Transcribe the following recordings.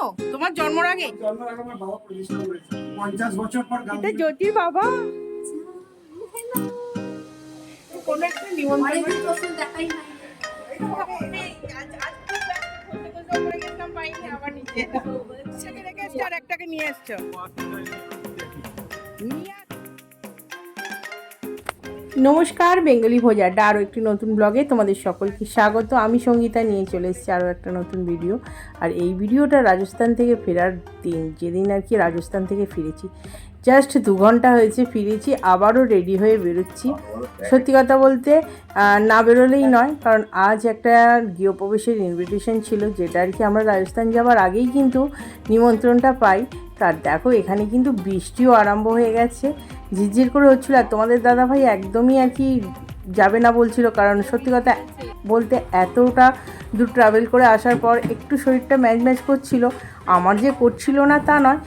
পুরানো তোমার জন্মর আগে? জন্মের আগে আমার বাবা প্রতিষ্ঠা করেছে পঞ্চাশ বছর পর গান এটা জ্যোতির বাবা। কোনো একটা নিমন্ত্রণ। দেখাই আবার নিচে নিয়ে এসছো। নিয়ে নমস্কার, বেঙ্গলি ভোজাড্ডা আরও একটি নতুন ব্লগে তোমাদের সকলকে স্বাগত। আমি সঙ্গীতা নিয়ে চলে এসেছি আরও একটা নতুন ভিডিও। আর এই ভিডিওটা রাজস্থান থেকে ফেরার দিন, যেদিন আর কি রাজস্থান থেকে ফিরেছি। জাস্ট দু ঘণ্টা হয়েছে ফিরেছি, আবারও রেডি হয়ে বেরোচ্ছি। সত্যি কথা বলতে না বেরোলেই নয়, কারণ আজ একটা গৃহপ্রবেশের ইনভিটেশন ছিল, যেটা আর কি আমরা রাজস্থান যাওয়ার আগেই কিন্তু নিমন্ত্রণটা পাই। তার দেখো, এখানে কিন্তু বৃষ্টিও আরম্ভ হয়ে গেছে। ঝিরঝির করে হচ্ছিল, আর তোমাদের দাদাভাই একদমই আর কি যাবে না বলছিল, কারণ সত্যি কথা বলতে এতটা দূর ট্রাভেল করে আসার পর একটু শরীরটা ম্যাচ ম্যাচ করছিল। আমার যে করছিল না তা নয়,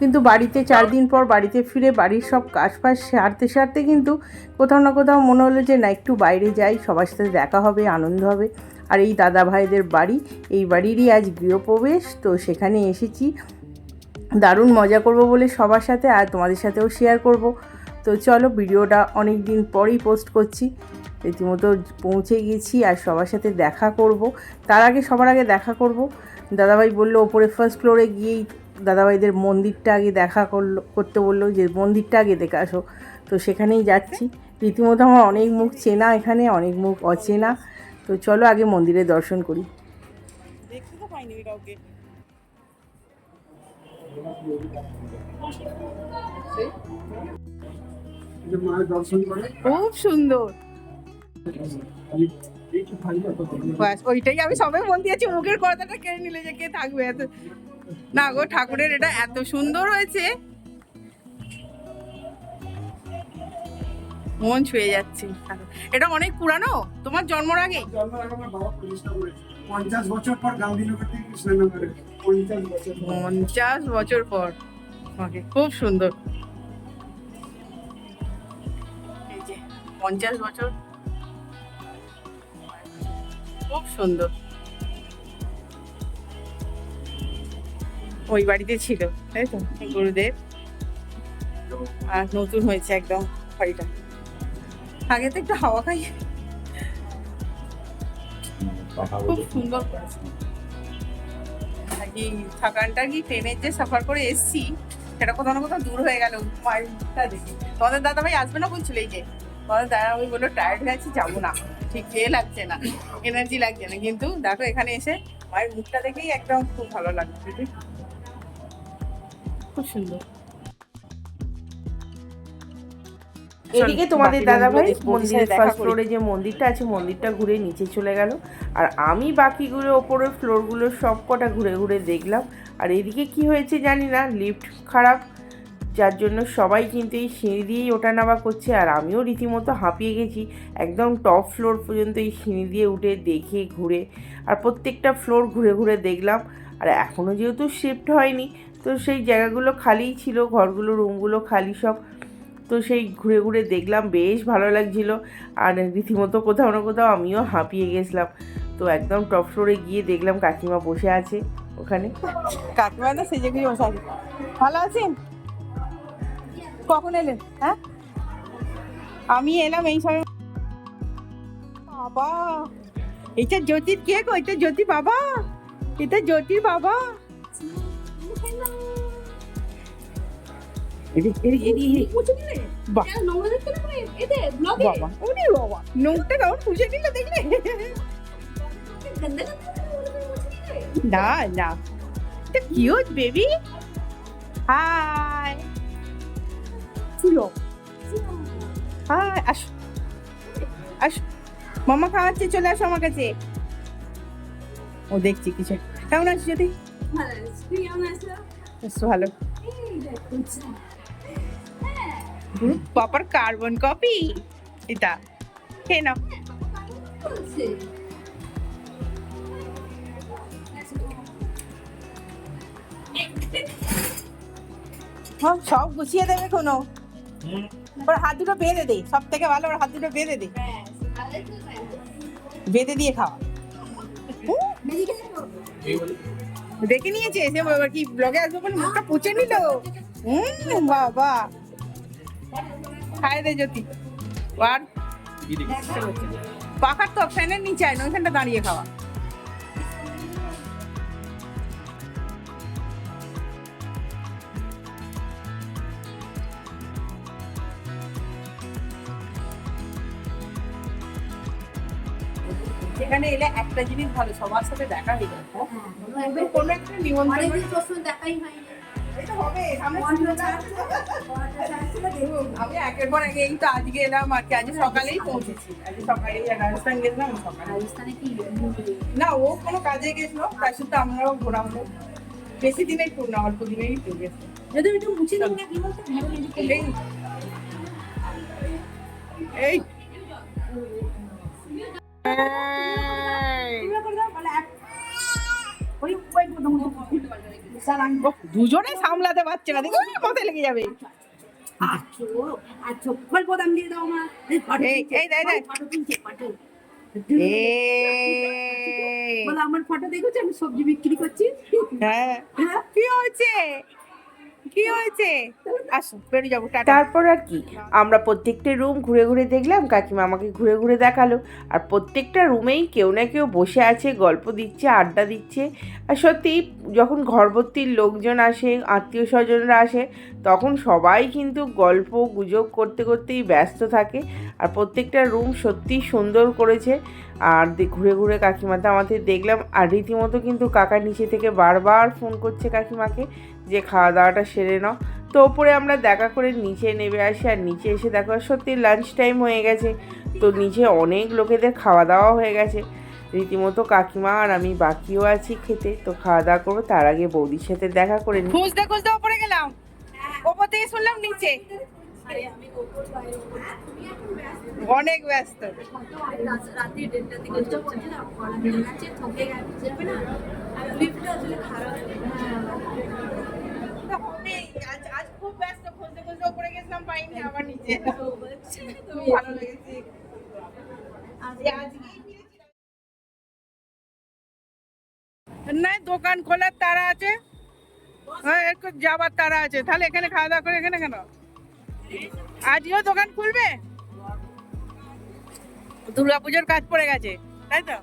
কিন্তু বাড়িতে চার দিন পর বাড়িতে ফিরে বাড়ির সব কাজ ফাজ সারতে সারতে কিন্তু কোথাও না কোথাও মনে হলো যে, না, একটু বাইরে যাই, সবার সাথে দেখা হবে, আনন্দ হবে। আর এই দাদা ভাইদের বাড়ি, এই বাড়িরই আজ গৃহপ্রবেশ, তো সেখানে এসেছি। দারুণ মজা করব বলে সবার সাথে আর তোমাদের সাথেও শেয়ার করব। তো চলো ভিডিওটা অনেক দিন পরেই পোস্ট করছি। রীতিমতো পৌঁছে গেছি আর সবার সাথে দেখা করব। তার আগে সবার আগে দেখা করব। দাদাভাই বলল, ওপরে ফার্স্ট ফ্লোরে গিয়েই দাদাভাইদের মন্দিরটা আগে দেখা করল, করতে বলল যে, মন্দিরটা আগে দেখে আসো। তো সেখানেই যাচ্ছি। রীতিমতো আমার অনেক মুখ চেনা এখানে, অনেক মুখ অচেনা। তো চলো আগে মন্দিরে দর্শন করি। দেখতে তো পাইনি কাউকে। খুব সুন্দর। ব্যাস ওইটাই আমি সবে মন দিয়েছি, মুখের কথাটা কেড়ে নিলে যে কে থাকবে এত। না গো, ঠাকুরের এটা এত সুন্দর হয়েছে। মন ছুঁয়ে যাচ্ছে। এটা অনেক পুরানো? তোমার জন্মর আগে পঞ্চাশ বছর পর পঞ্চাশ বছর পর। খুব সুন্দর। পঞ্চাশ বছর। খুব সুন্দর। ওই বাড়িতে ছিল, তাই তো? গুরুদেব। আর নতুন হয়েছে একদম বাড়িটা। আগে তো একটু হাওয়া খাই খুব সুন্দর করেছে। আর থাকানটা কি ট্রেনের যে সাফার করে এসছি সেটা কোথাও না কোথাও দূর হয়ে গেল মুখটা দেখে। তোমাদের দাদা ভাই আসবে না বলছিল এই যে? তোমাদের দাদা ভাই বলল টায়ার্ড হয়ে আছি যাব না। ঠিক খেয়ে লাগছে না এনার্জি লাগছে না। কিন্তু দেখো এখানে এসে মায়ের মুখটা দেখেই একদম খুব ভালো লাগছে? খুব সুন্দর। এদিকে তোমাদের দাদা ভাই মন্দিরের ফার্স্ট ফ্লোরে যে মন্দিরটা আছে মন্দিরটা ঘুরে নিচে চলে গেল। আর আমি বাকিগুলো ওপরের ফ্লোরগুলো সব কটা ঘুরে ঘুরে দেখলাম। আর এদিকে কি হয়েছে জানি না লিফট খারাপ। যার জন্য সবাই কিন্তু এই সিঁড়ি দিয়েই ওঠা নামা করছে। আর আমিও রীতিমতো হাঁপিয়ে গেছি। একদম টপ ফ্লোর পর্যন্ত এই সিঁড়ি দিয়ে উঠে দেখে ঘুরে। আর প্রত্যেকটা ফ্লোর ঘুরে ঘুরে দেখলাম। আর এখনও যেহেতু শিফট হয়নি তো সেই জায়গাগুলো খালিই ছিল ঘরগুলো রুমগুলো খালি সব। তো সেই ঘুরে ঘুরে দেখলাম, বেশ ভালো লাগছিল। আর রীতিমতো কোথাও না কোথাও আমিও হাঁপিয়ে গেছিলাম। তো একদম টপ ফ্লোরে গিয়ে দেখলাম কাকিমা বসে আছে ওখানে। কাকিমা না সেই জায়গায় বসে আছে। ভালো আছেন? কখন এলেন? হ্যাঁ? আমি এলাম এই সময়। বাবা, এটা জ্যোতির কে গো, এটা জ্যোতি বাবা, এটা জ্যোতির বাবা। নোংটা কেমন? পুষে দিল দেখলে? না না। এটা কিউট বেবি হাই ফুলো হাই আসো। আসো। মামা খাওয়াচ্ছে চলে আসো আমার কাছে। ও দেখছি কিছু। কেমন আছিস যদি ভালো ভালো। এই দেখো, কার্বন কপি এটা। খেয়ে নাও। হ্যাঁ সব গুছিয়ে দেবে কোনো ওর হাত দুটো বেঁধে দে। সব থেকে ভালো ওর হাত দুটো বেঁধে দে। বেঁধে দিয়ে খাওয়া। দেখে নিয়েছে এসে কি ব্লগে আসবে বলে মুখটা পুচে নিল? হুম বাবা। খায় রে জ্যোতি। আর পাখার তো ফ্যানের নিচে আয় না ওইখানটা দাঁড়িয়ে খাওয়া। এখানে এলে একটা জিনিস ভালো সবার সাথে দেখা হয়ে যায় একদম কোনো একটা নিমন্ত্রণ দেখাই এটা হবে? আমি একের পর আগে এই তো আজকে এলাম আর কি। আজকে সকালেই পৌঁছেছি। আজকে সকালেই রাজস্থান গেছিলাম সকালে না ও কোনো কাজে গেছিল তার সাথে আমরাও ঘোরা হলো বেশি দিনের টুর না অল্প দিনেরই টুর গেছে। যদি একটু মুছে দিই না কি বলতো এই ওই ওই দুজনে সামলাতে পারছে না। দেখো মাথায় লেগে যাবে। ফটো আমার ফটো দেখেছ? আমি সবজি বিক্রি করছি। হ্যাঁ। হ্যাঁ? কি হয়েছে? কি হয়েছে? আসো, বেরিয়ে যাব তারপর আর কি, আমরা প্রত্যেকটা রুম ঘুরে ঘুরে দেখলাম, কাকিমা আমাকে ঘুরে ঘুরে দেখাল। আর প্রত্যেকটা রুমেই কেউ না কেউ বসে আছে, গল্প দিচ্ছে, আড্ডা দিচ্ছে। আর সত্যি, যখন ঘরভর্তির লোকজন আসে আত্মীয় স্বজনরা আসে, তখন সবাই কিন্তু গল্প গুজব করতে করতেই ব্যস্ত থাকে। আর প্রত্যেকটা রুম সত্যি সুন্দর করেছে। আর ঘুরে ঘুরে কাকিমাতে আমাদের দেখলাম। আর রীতিমতো কিন্তু কাকা নিচে থেকে বারবার ফোন করছে কাকিমাকে। যে খাওয়া দাওয়াটা সেরে নাও। তো ওপরে আমরা দেখা করে নিচে নেমে আসি আর নিচে এসে দেখো সত্যি লাঞ্চ টাইম হয়ে গেছে। তো নিচে অনেক লোকেদের খাওয়া দাওয়া হয়ে গেছে। রীতিমতো কাকিমা আর আমি বাকিও আছি খেতে। তো খাওয়া দাওয়া করব তার আগে বৌদির সাথে দেখা করে নিই খুঁজতে খুঁজতে ওপরে গেলাম। ওপর থেকে শুনলাম নিচে। আরে আমি ওপর বাইরে ওপর তুমি এখন ব্যস্ত অনেক ব্যস্ত। রাতে আজ আজ খুব ব্যস্ত খুঁজতে খুঁজতে ওপরে গেছিলাম পাইনি আবার নিচে। খুব ভালো লেগেছে। এই আজকেই ফিরেছিলাম। না দোকান খোলার তারা আছে। হ্যাঁ একটু যাবার তারা আছে। তাহলে এখানে খাওয়া দাওয়া করে এখানে কেন? আজও দোকান খুলবে? দুর্গাপুজোর কাজ পড়ে গেছে তাই তো।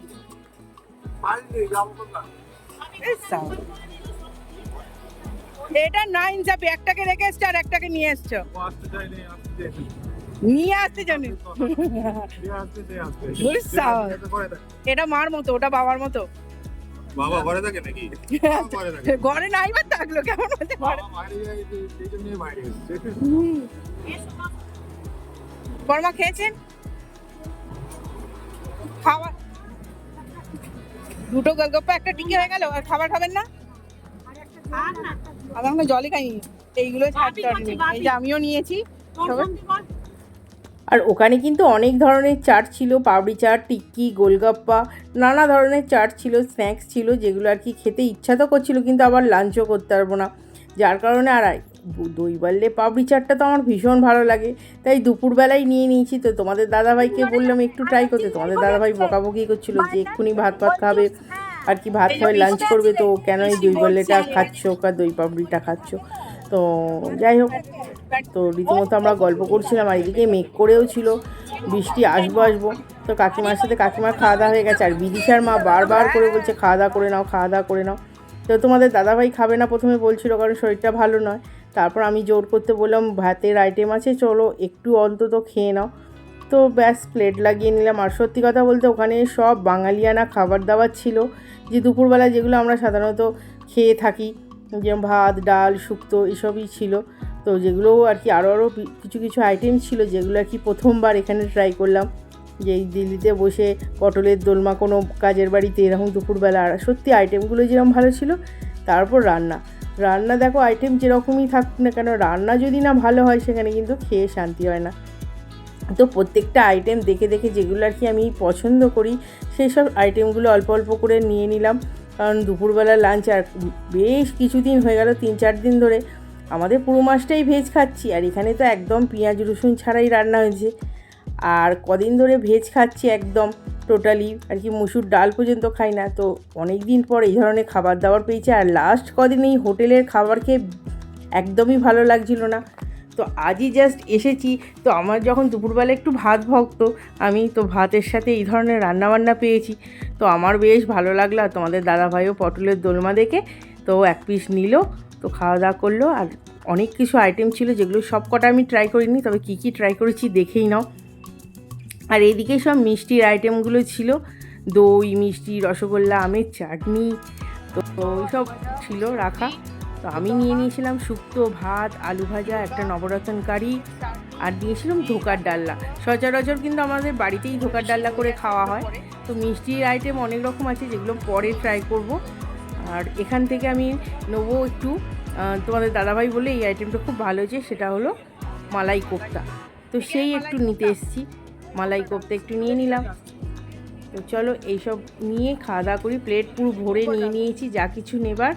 এটা না ইনসাফি একটাকে রেখে এসছো আর একটাকে নিয়ে এসছো। নিয়ে আসতে জানি এটা মার মতো ওটা বাবার মতো। বাবা ঘরে থাকে নাকি? ঘরে নাই বা থাকল কেমন হতে পারে বর্মা খেয়েছেন? খাবার দুটো গোলগপ্পা একটা টিকে হয়ে গেল আর খাবার খাবেন না। আমি এখন জলই খাইনি। এইগুলো এই যে আমিও নিয়েছি। আর ওখানে কিন্তু অনেক ধরনের চাট ছিল পাপড়ি চাট টিক্কি গোলগাপ্পা নানা ধরনের চাট ছিল স্ন্যাক্স ছিল যেগুলো আর কি খেতে ইচ্ছা তো করছিল কিন্তু আবার লাঞ্চও করতে পারব না। যার কারণে আর দই বাড়লে পাপড়ি চাটটা তো আমার ভীষণ ভালো লাগে। তাই দুপুরবেলায় নিয়ে নিয়েছি তো তোমাদের দাদাভাইকে বললাম একটু ট্রাই করতে। তোমাদের দাদাভাই বকাবকি করছিল যে এক্ষুনি ভাত ভাত খাবে। আর কি ভাত খাবে লাঞ্চ করবে, তো কেন এই দই বাড়লেটা খাচ্ছ আর দই পাপড়িটা খাচ্ছ? তো যাই হোক, তো রীতিমতো আমরা গল্প করছিলাম, আর এদিকে মেঘ করেও ছিল, বৃষ্টি আসব আসব। তো কাকিমার সাথে কাকিমার খাওয়া দাওয়া হয়ে গেছে, আর বিদিশার মা বারবার করে বলছে, খাওয়া দাওয়া করে নাও, খাওয়া দাওয়া করে নাও। তো তোমাদের দাদাভাই খাবে না প্রথমে বলছিল, কারণ শরীরটা ভালো নয়। তারপর আমি জোর করতে বললাম, ভাতের আইটেম আছে, চলো একটু অন্তত খেয়ে নাও। তো ব্যাস প্লেট লাগিয়ে নিলাম। আর সত্যি কথা বলতে, ওখানে সব বাঙালিয়ানা খাবার দাবার ছিল। যে দুপুরবেলা যেগুলো আমরা সাধারণত খেয়ে থাকি যেমন ভাত, ডাল, শুক্তো, এসবই ছিল। তো যেগুলো আর কি আরও আরও কিছু কিছু আইটেম ছিল যেগুলো আর কি প্রথমবার এখানে ট্রাই করলাম। যে এই দিল্লিতে বসে পটলের দোলমা কোনো কাজের বাড়িতে এরকম দুপুরবেলা আর সত্যি আইটেমগুলো যেরকম ভালো ছিল, তারপর রান্না। রান্না দেখো আইটেম যেরকমই থাকুক না কেন, রান্না যদি না ভালো হয় সেখানে কিন্তু খেয়ে শান্তি হয় না। তো প্রত্যেকটা আইটেম দেখে দেখে যেগুলো আর কি আমি পছন্দ করি সেই সব আইটেমগুলো অল্প অল্প করে নিয়ে নিলাম। কারণ দুপুরবেলা লাঞ্চ আর বেশ কিছুদিন হয়ে গেল, তিন চার দিন ধরে। আমাদের পুরো মাসটাই ভেজ খাচ্ছি, আর এখানে তো একদম পেঁয়াজ, রসুন ছাড়াই রান্না হয়েছে। আর কদিন ধরে ভেজ খাচ্ছি একদম টোটালি আর কি মুসুর ডাল পর্যন্ত খাই না, তো অনেক দিন পর এই ধরনের খাবার দাবার পেয়েছি। আর লাস্ট কদিন এই হোটেলের খাবার খেয়ে একদমই ভালো লাগছিল না। তো আজই জাস্ট এসেছি। তো আমার যখন দুপুরবেলা একটু ভাত ভক্ত, আমি তো ভাতের সাথে এই ধরনের রান্নাবান্না পেয়েছি। তো আমার বেশ ভালো লাগল আর তোমাদের দাদাভাইও পটলের দোলমা দেখে তো এক পিস নিল, তো খাওয়া দাওয়া করল। আর অনেক কিছু আইটেম ছিল যেগুলো সব কটা আমি ট্রাই করিনি, তবে কী কী ট্রাই করেছি দেখেই নাও। আর এইদিকে সব মিষ্টির আইটেমগুলো ছিল। দই, মিষ্টি, রসগোল্লা, আমের চাটনি, তো ওইসব ছিল রাখা। তো আমি নিয়ে নিয়েছিলাম শুক্তো, ভাত, আলু ভাজা, একটা নবরত্ন কারি আর দিয়েছিলাম ধোকার ডাল্লা। সচরাচর কিন্তু আমাদের বাড়িতেই ধোকার ডাল্লা করে খাওয়া হয়। তো মিষ্টির আইটেম অনেক রকম আছে যেগুলো পরে ট্রাই করব। আর এখান থেকে আমি নেব একটু তোমাদের দাদাভাই বলে এই আইটেমটা খুব ভালো হয়েছে সেটা হলো মালাই কোপ্তা। তো সেই একটু নিতে এসেছি। মালাই কোপ্তা একটু নিয়ে নিলাম। চলো এইসব নিয়ে খাওয়া দাওয়া করি প্লেট পুরো ভরে নিয়ে নিয়েছি, যা কিছু নেবার।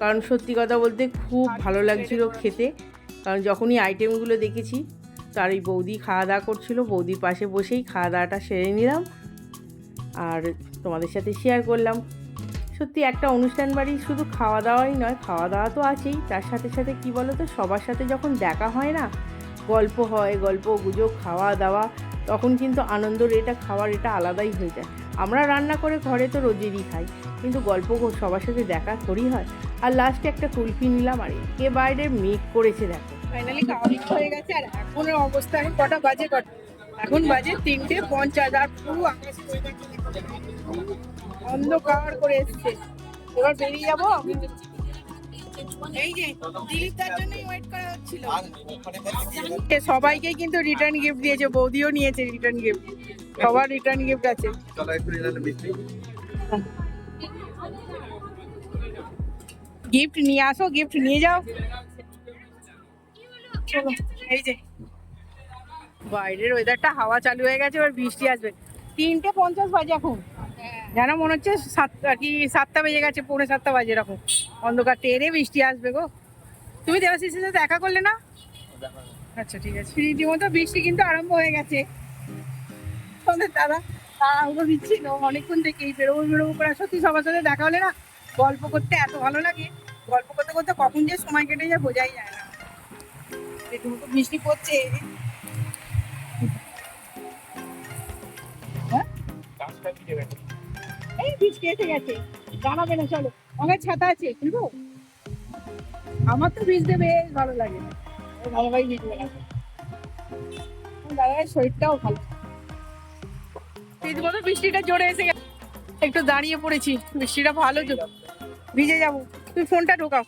কারণ সত্যি কথা বলতে খুব ভালো লাগছিল খেতে। কারণ যখনই আইটেমগুলো দেখেছি, তার এই বৌদি খাওয়া দাওয়া করছিল, বৌদির পাশে বসেই খাওয়া দাওয়াটা সেরে নিলাম। আর তোমাদের সাথে শেয়ার করলাম। সত্যি একটা অনুষ্ঠান বাড়ি শুধু খাওয়া দাওয়াই নয়, খাওয়া দাওয়া তো আছেই। তার সাথে সাথে কি বলো তো সবার সাথে যখন দেখা হয় না, গল্প হয়, গল্প, গুজব, খাওয়া দাওয়া, তখন কিন্তু আনন্দর এটা, খাওয়ার এটা আলাদাই হয়ে যায়। আমরা রান্না করে ঘরে তো রোজেরই খাই। কিন্তু গল্প কো- সবার সাথে দেখা করি হয়। আর লাস্টে একটা কুলফি নিলাম আর একে বাইরে মেঘ করেছে দেখো। ফাইনালি দাওয়া হয়ে গেছে আর এখনের অবস্থা এখন কটা বাজে কটা এখন বাজে তিনটে পঞ্চাশ আর পুরো আকাশ অন্ধকার করে এসছে। এবার বেরিয়ে যাব এই যে দিলীপদার জন্যই ওয়েট করা হচ্ছিল। সবাইকে কিন্তু রিটার্ন গিফট দিয়েছে বৌদিও নিয়েছে রিটার্ন গিফট সবার রিটার্ন গিফট আছে। গিফট নিয়ে আসো গিফট নিয়ে যাও। চলো এই যে। বাইরের ওয়েদারটা হাওয়া চালু হয়ে গেছে এবার বৃষ্টি আসবে। তিনটে পঞ্চাশ বাজে এখন। যেন মনে হচ্ছে সাত আর কি সাতটা বেজে গেছে পৌনে সাতটা বাজে এরকম। অন্ধকার টেরে বৃষ্টি আসবে গো। তুমি দেবাশিসের সাথে দেখা করলে না? আচ্ছা ঠিক আছে। রীতিমতো বৃষ্টি কিন্তু আরম্ভ হয়ে গেছে। তোমাদের দাদা তাড়াহুড়ো দিচ্ছিল অনেকক্ষণ থেকেই বেরোবো বেরোবো করে সত্যি সবার সাথে দেখা হলে না গল্প করতে এত ভালো লাগে। গল্প করতে করতে কখন যে সময় কেটে যায় বোঝাই যায় না। রীতিমতো বৃষ্টি পড়ছে। হ্যাঁ? এই বৃষ্টি এসে গেছে। জানাবে না, চলো। আমার ছাতা আছে, খুলবো? আমার তো ভিজতে বেশ ভালো লাগে। আমার ভালো ভাই ভিজবে না। আমার দাদার শরীরটাও ভালো। রীতিমতো বৃষ্টিটা জোরে এসে গেছে। একটু দাঁড়িয়ে পড়েছি, বৃষ্টিটা ভালো তো। ভিজে যাব। তুই ফোনটা ঢোকাও।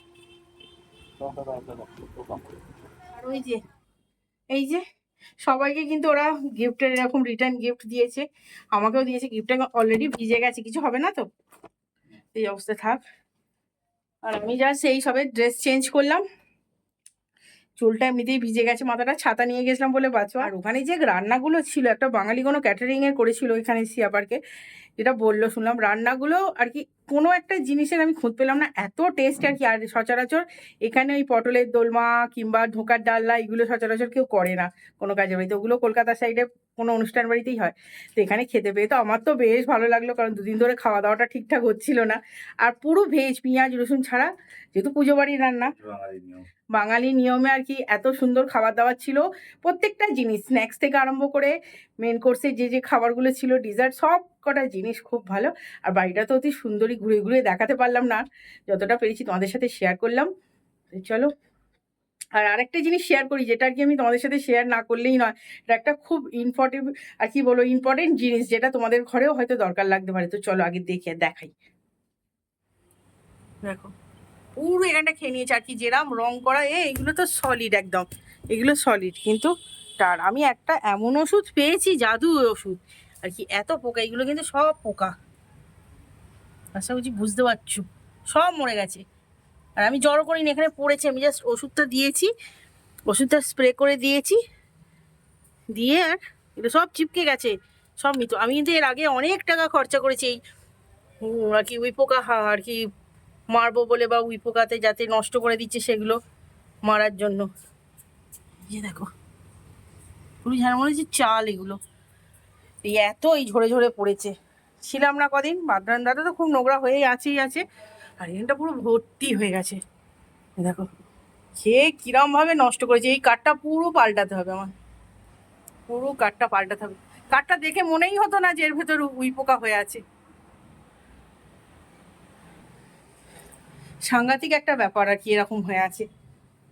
আর ওই যে, এই যে, সবাইকে কিন্তু ওরা গিফটের এরকম রিটার্ন গিফট দিয়েছে। আমাকেও দিয়েছে, গিফটটা অলরেডি ভিজে গেছে। কিছু হবে না তো? এই অবস্থা থাক। আর আমি যা সেই সবে ড্রেস চেঞ্জ করলাম। চুলটা এমনিতেই ভিজে গেছে, মাথাটা ছাতা নিয়ে গেছিলাম বলে বাঁচো আর ওখানে যে রান্নাগুলো ছিল, একটা বাঙালি কোনো ক্যাটারিং এর করেছিল ওইখানে সিয়াপারকে যেটা বলল, শুনলাম রান্নাগুলো আর কি কোনো একটা জিনিসের আমি খুঁজ পেলাম না, এত টেস্ট আর কি, আর সচরাচর এখানে ওই পটলের দোলমা কিংবা ঢোকার ডাল্লা এগুলো সচরাচর কেউ করে না কোনো কাজের বাড়িতে, ওগুলো কলকাতার সাইডে কোনো অনুষ্ঠান বাড়িতেই হয়। তো এখানে খেতে পেয়ে তো আমার তো বেশ ভালো লাগল কারণ দুদিন ধরে খাওয়া দাওয়াটা ঠিকঠাক হচ্ছিল না। আর পুরো ভেজ পেঁয়াজ রসুন ছাড়া যেহেতু পুজো বাড়ির রান্না বাঙালি নিয়মে আর কি এত সুন্দর খাবার দাবার ছিল। প্রত্যেকটা জিনিস স্ন্যাক্স থেকে আরম্ভ করে মেন কোর্সে যে যে খাবারগুলো ছিল ডিজার্ট সব কটা জিনিস খুব ভালো। আর বাড়িটা তো অতি সুন্দরই ঘুরে ঘুরে দেখাতে পারলাম না যতটা পেরেছি তোমাদের সাথে শেয়ার করলাম। চলো আর আরেকটা জিনিস শেয়ার করি, যেটা কি আমি তোমাদের সাথে শেয়ার না করলেই নয়। এটা একটা খুব ইম্পর্টেন্ট আর কি বলো ইম্পর্টেন্ট জিনিস যেটা তোমাদের ঘরেও হয়তো দরকার লাগতে পারে। তো চলো আগে দেখে দেখাই। দেখো, পুরো এখানটা খেয়ে নিয়েছে আর কি, যেরাম রং করা, এ এগুলো তো সলিড একদম। এগুলো সলিড কিন্তু তার আমি একটা এমন ওষুধ পেয়েছি, জাদু ওষুধ। আর কি এত পোকা, এগুলো কিন্তু সব পোকা। আশা করছি বুঝতে পারছ। সব মরে গেছে। আর আমি জড়ো করিনি, এখানে পড়েছে, আমি জাস্ট ওষুধটা দিয়েছি, ওষুধটা স্প্রে করে দিয়েছি, দিয়ে আর এগুলো সব চিপকে গেছে, সব মৃত আমি কিন্তু এর আগে অনেক টাকা খরচা করেছি, এই আর কি ওই পোকা হা- আর কি মারবো বলে বা উই পোকাতে যাতে নষ্ট করে দিচ্ছে সেগুলো মারার জন্য। এই যে দেখো, পুরো ঝাড় মনে হচ্ছে চাল এগুলো। এই এত এই ঝরে ঝরে পড়েছে। ছিলাম না কদিন বারান্দাটা তো খুব নোংরা হয়েই আছেই আছে। আর এখানটা পুরো ভর্তি হয়ে গেছে। দেখো, সে কিরমভাবে নষ্ট করেছে। এই কাঠটা পুরো পাল্টাতে হবে আমার। পুরো কাঠটা পাল্টাতে হবে। কাঠটা দেখে মনেই হতো না যে এর ভেতর উই পোকা হয়ে আছে। সাংঘাতিক একটা ব্যাপার আর কি এরকম হয়ে আছে।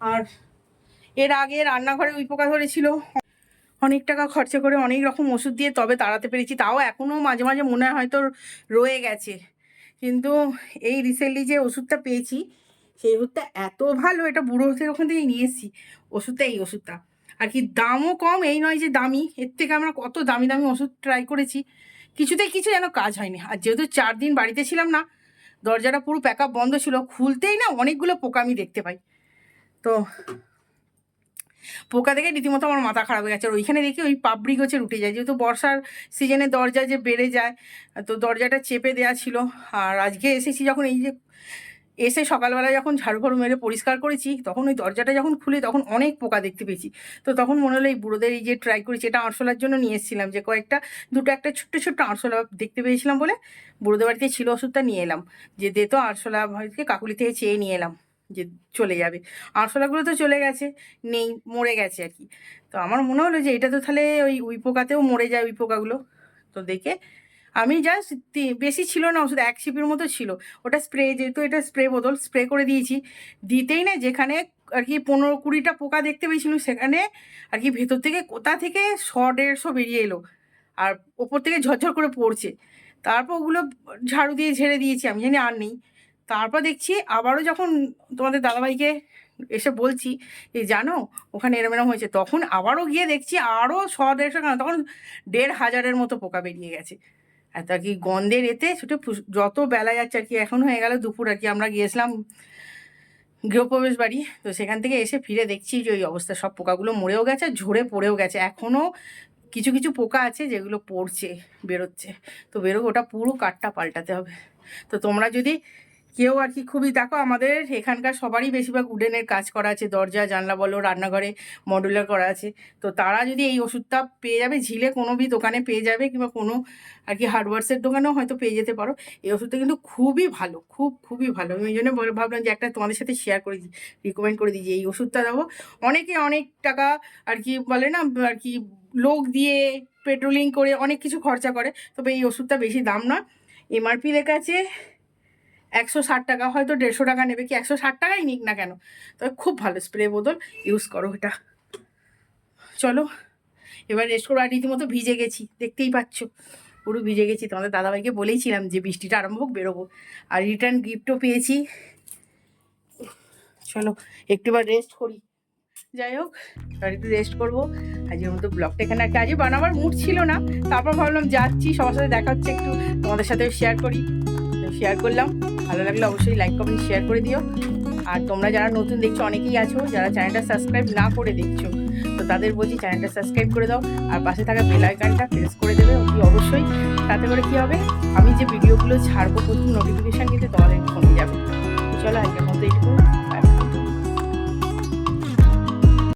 আর এর আগে রান্নাঘরে উই পোকা ধরেছিল। অনেক টাকা খরচা করে অনেক রকম ওষুধ দিয়ে তবে তাড়াতে পেরেছি। তাও এখনও মাঝে মাঝে মনে হয় হয়তো রয়ে গেছে। কিন্তু এই রিসেন্টলি যে ওষুধটা পেয়েছি, সেই ওষুধটা এত ভালো, এটা বুড়ো ওষুধের ওখান থেকে নিয়ে এসেছি, ওষুধটা, এই ওষুধটা। আর কি দামও কম, এই নয় যে দামি, এর থেকে আমরা কত দামি দামি ওষুধ ট্রাই করেছি, কিছুতেই কিছু যেন কাজ হয়নি। আর যেহেতু চার দিন বাড়িতে ছিলাম না, দরজাটা পুরো প্যাক বন্ধ ছিল, খুলতেই না অনেকগুলো পোকা আমি দেখতে পাই। তো পোকা দেখে রীতিমতো আমার মাথা খারাপ হয়ে গেছে। আর ওইখানে দেখি ওই পাবড়ি গোছের উঠে যায়। যেহেতু বর্ষার সিজনে দরজা যে বেড়ে যায়, তো দরজাটা চেপে দেওয়া ছিল। আর আজকে এসেছি যখন এই যে এসে সকালবেলা যখন ঝাড়ু ফাড়ু মেরে পরিষ্কার করেছি, তখন ওই দরজাটা যখন খুলে তখন অনেক পোকা দেখতে পেয়েছি। তো তখন মনে হলো এই বুড়োদের এই যে ট্রাই করেছি, এটা আরশোলার জন্য নিয়ে এসেছিলাম যে কয়েকটা, দুটো একটা ছোট্ট ছোট্ট আরশোলা দেখতে পেয়েছিলাম বলে বুড়োদের বাড়িতে ছিল ওষুধটা নিয়ে এলাম। যে দে তো আরশোলা কাকুলি থেকে চেয়ে নিয়ে এলাম। যে চলে যাবে। আরশোলাগুলো তো চলে গেছে, নেই, মরে গেছে আর কি। তো আমার মনে হলো যে এটা তো তাহলে ওই উই পোকাতেও মরে যায় উই পোকাগুলো তো দেখে আমি জাস্ট বেশি ছিল না, ওষুধ এক সিপির মতো ছিল। ওটা স্প্রে যেহেতু এটা স্প্রে বোতল স্প্রে করে দিয়েছি। দিতেই না, যেখানে আর কি পনেরো কুড়িটা পোকা দেখতে পেয়েছিল সেখানে আর কি ভেতর থেকে কোথা থেকে শ, দেড়শো বেরিয়ে এলো। আর ওপর থেকে ঝরঝর করে পড়ছে। তারপর ওগুলো ঝাড়ু দিয়ে ঝেড়ে দিয়েছি, আমি জানি আর নেই। তারপর দেখছি আবারও যখন তোমাদের দাদাভাইকে এসে বলছি যে, জানো, ওখানে এরম এরম হয়েছে। তখন আবারও গিয়ে দেখছি আরও শ দেড়শো কেন তখন দেড় হাজারের মতো পোকা বেরিয়ে গেছে। এত আর কি গন্ধের এতে ফুস- যত বেলা যাচ্ছে আর কি, এখন হয়ে গেল দুপুর আর কি, আমরা গিয়েছিলাম গৃহপ্রবেশ বাড়ি। তো সেখান থেকে এসে ফিরে দেখছি যে, ওই অবস্থা, সব পোকাগুলো মরেও গেছে, ঝরে পড়েও গেছে। এখনও কিছু কিছু পোকা আছে যেগুলো পড়ছে, বেরোচ্ছে। তো বেরো ওটা পুরো কাঠটা পাল্টাতে হবে। তো তোমরা যদি কেউ আর কি খুবই, দেখো আমাদের এখানকার সবারই বেশিরভাগ উডেনের কাজ করা আছে, দরজা, জানলা বলো, রান্নাঘরে মডুলার করা আছে। তো তারা যদি এই ওষুধটা পেয়ে যাবে, ঝিলে কোনো বি দোকানে পেয়ে যাবে কিংবা কোনো আর কি হার্ডওয়ার্সের দোকানেও হয়তো পেয়ে যেতে পারো। এই ওষুধটা কিন্তু খুবই ভালো, খুব, খুবই ভালো। আমি ওই জন্য বলে- ভাবলাম যে একটা তোমাদের সাথে শেয়ার করে দিই রিকমেন্ড করে দিই যে এই ওষুধটা দেবো। অনেকে অনেক টাকা আর কি বলে না, আর কি লোক দিয়ে পেট্রোলিং করে অনেক কিছু খরচা করে, তবে এই ওষুধটা বেশি দাম নয়। এমআরপি লেখা আছে একশো ষাট টাকা, হয়তো দেড়শো টাকা নেবে কি? একশো ষাট টাকাই নিক না কেন? তবে খুব ভালো স্প্রে বোতল ইউজ করো এটা। চলো, এবার রেস্ট করো আর রীতিমতো ভিজে গেছি, দেখতেই পাচ্ছ। পুরো ভিজে গেছি। তোমাদের দাদাভাইকে বলেইছিলাম যে বৃষ্টিটা আরম্ভ হোক, বেরোবো। আর রিটার্ন গিফটও পেয়েছি। চলো, একটু এবার রেস্ট করি। যাই হোক, এবার একটু রেস্ট করব। আজকের মতো ব্লগটা এখানে একটা আজকে বানাবার মুড ছিল না। তারপর ভাবলাম যাচ্ছি, সবার সাথে দেখা হচ্ছে, একটু তোমাদের সাথেও শেয়ার করি। শেয়ার করলাম। ভালো লাগলে অবশ্যই লাইক কমেন্ট শেয়ার করে দিও। আর তোমরা যারা নতুন দেখছ, অনেকেই আছো যারা চ্যানেলটা সাবস্ক্রাইব না করে দেখছ, তো তাদের বলছি চ্যানেলটা সাবস্ক্রাইব করে দাও। আর পাশে থাকা বেল আইকনটা প্রেস করে দেবে অতি অবশ্যই। তাতে করে কী হবে? আমি যে ভিডিওগুলো ছাড়বো প্রথম নোটিফিকেশান কিন্তু তোমাদের ফোনে যাবে। চলো আজকের মতো এইটুকু